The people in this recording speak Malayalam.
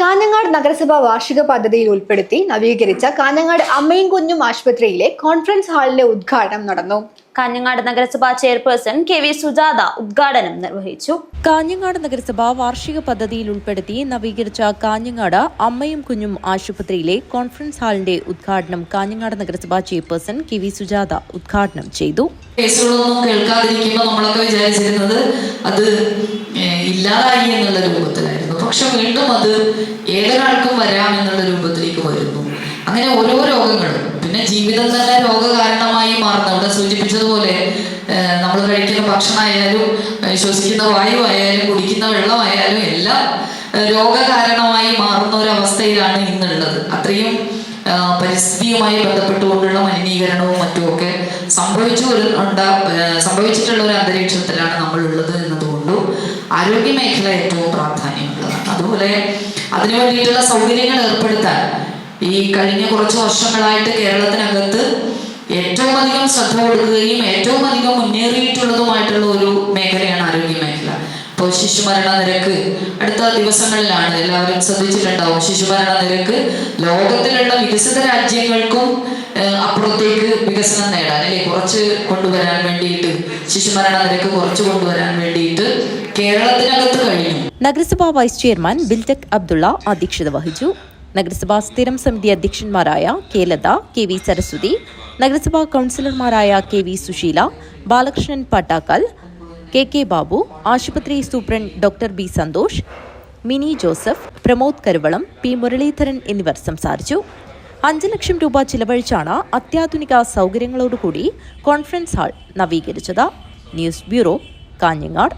കാഞ്ഞങ്ങാട് നഗരസഭ വാർഷിക പദ്ധതിയിൽ ഉൾപ്പെടുത്തി നവീകരിച്ച കാഞ്ഞങ്ങാട് അമ്മയും കുഞ്ഞും ആശുപത്രിയിലെ കോൺഫറൻസ് ഹാളിലെ ഉദ്ഘാടനം നടന്നു. കാഞ്ഞങ്ങാട് നഗരസഭാ ചെയർപേഴ്സൺ കെ വി സുജാത ഉദ്ഘാടനം നിർവഹിച്ചു. കാഞ്ഞങ്ങാട് നഗരസഭ വാർഷിക പദ്ധതിയിൽ ഉൾപ്പെടുത്തി നവീകരിച്ച കാഞ്ഞങ്ങാട് അമ്മയും കുഞ്ഞും ആശുപത്രിയിലെ കോൺഫറൻസ് ഹാളിന്റെ ഉദ്ഘാടനം കാഞ്ഞങ്ങാട് നഗരസഭാ ചെയർപേഴ്സൺ കെ വി സുജാത ഉദ്ഘാടനം ചെയ്തു. കേസുകളൊന്നും കേൾക്കാതിരിക്കുമ്പോൾ നമ്മളൊക്കെ വിചാരിച്ചിരുന്നത് അത് ഇല്ലാതായി എന്നുള്ള രൂപത്തിലായിരുന്നു. പക്ഷെ വീണ്ടും അത് ഏതൊരാൾക്കും വരാം എന്നുള്ള രൂപത്തിലേക്ക് വരുന്നു. അങ്ങനെ ഓരോ രോഗങ്ങളും. പിന്നെ ജീവിതം തന്നെ രോഗകാരണമായി മാറുന്നു. അവിടെ സൂചിപ്പിച്ചതുപോലെ നമ്മൾ കഴിക്കുന്ന ഭക്ഷണമായാലും ശ്വസിക്കുന്ന വായു ആയാലും കുടിക്കുന്ന വെള്ളമായാലും എല്ലാം രോഗകാരണമായി മാറുന്ന ഒരു അവസ്ഥയിലാണ് ഇന്നുള്ളത്. അത്രയും പരിസ്ഥിതിയുമായി ബന്ധപ്പെട്ടുകൊണ്ടുള്ള മലിനീകരണവും മറ്റുമൊക്കെ സംഭവിച്ചു ഉണ്ട സംഭവിച്ചിട്ടുള്ള ഒരു അന്തരീക്ഷത്തിലാണ് നമ്മൾ ഉള്ളത് എന്നതുകൊണ്ടും ആരോഗ്യ മേഖല ഏറ്റവും പ്രാധാന്യമുള്ളതാണ് അതുപോലെ അതിനു വേണ്ടിയിട്ടുള്ള സൗകര്യങ്ങൾ ഏർപ്പെടുത്താൻ ഈ കഴിഞ്ഞ കുറച്ച് വർഷങ്ങളായിട്ട് കേരളത്തിനകത്ത് ഏറ്റവും അധികം ശ്രദ്ധ കൊടുക്കുകയും ഏറ്റവും അധികം മുന്നേറിയിട്ടുള്ളതുമായിട്ടുള്ള ഒരു മേഖലയാണ് ആരോഗ്യ മേഖല. ഇപ്പോൾ ശിശുമരണ നിരക്ക് അടുത്ത ദിവസങ്ങളിലാണ്. എല്ലാവരും ശ്രദ്ധിച്ചിട്ടുണ്ടാവും. ശിശുമരണ നിരക്ക് ലോകത്തിലുള്ള വികസിത രാജ്യങ്ങൾക്കും അപ്പുറത്തേക്ക് വികസനം നേടാൻ അല്ലെ? കുറച്ച് കൊണ്ടുവരാൻ വേണ്ടിയിട്ട് ശിശുമരണ നിരക്ക് കുറച്ച് കൊണ്ടുവരാൻ വേണ്ടിയിട്ട് കേരളത്തിനകത്ത് കഴിഞ്ഞു. നഗരസഭാ വൈസ് ചെയർമാൻ ബിൽടെക് അബ്ദുള്ള അധ്യക്ഷത വഹിച്ചു. നഗരസഭാ സ്ഥിരം സമിതി അധ്യക്ഷന്മാരായ K Latha K V Saraswathi നഗരസഭാ കൗൺസിലർമാരായ K V Sushila Balakrishnan Pattakkal K K Babu ആശുപത്രി superintendent doctor B Santhosh Mini Joseph Pramod Karuvalam P Muraleedharan എന്നിവർ സംസാരിച്ചു. അഞ്ച് ലക്ഷം രൂപ ചിലവഴിച്ചാണ് അത്യാധുനിക സൗകര്യങ്ങളോടുകൂടി conference hall നവീകരിച്ചത്. News bureau Kanhangad.